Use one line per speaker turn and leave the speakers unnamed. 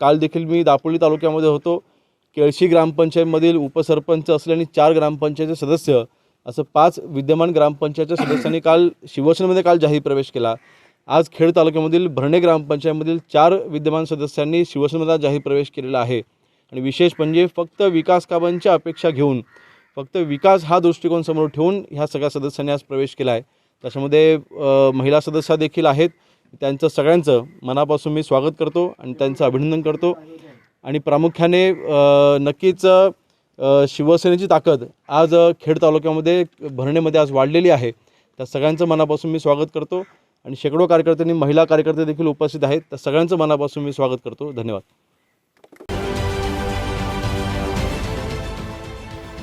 काल देखील मी दापोली तालुक्यामध्ये होतो. केळशी ग्रामपंचायतमधील उपसरपंच असल्याने चार ग्रामपंचायतचे सदस्य असं पाच विद्यमान ग्रामपंचायतच्या सदस्यांनी काल शिवसेनेमध्ये काल जाहीर प्रवेश केला. आज खेड तालुक्यामधील भरणे ग्रामपंचायतमधील चार विद्यमान सदस्यांनी शिवसेनेमध्ये जाहीर प्रवेश केलेला आहे. आणि विशेष म्हणजे फक्त विकास कामांच्या अपेक्षा घेऊन फक्त विकास हा दृष्टिकोन समोर ठेवून ह्या सगळ्या सदस्यांनी आज प्रवेश केला आहे त्याच्यामध्ये महिला सदस्य देखील आहेत. त्यांचं सगळ्यांचं मनापासून मी स्वागत करतो आणि त्यांचं अभिनंदन करतो. आणि प्रामुख्याने नक्कीच शिवसेनेची ताकद आज खेड तालुक्यामध्ये भरणेमध्ये आज वाढलेली आहे. त्या सगळ्यांचं मनापासून मी स्वागत करतो. आणि शेकडो कार्यकर्त्यांनी महिला कार्यकर्ते देखील उपस्थित आहेत. त्या सगळ्यांचं मनापासून मी स्वागत करतो. धन्यवाद.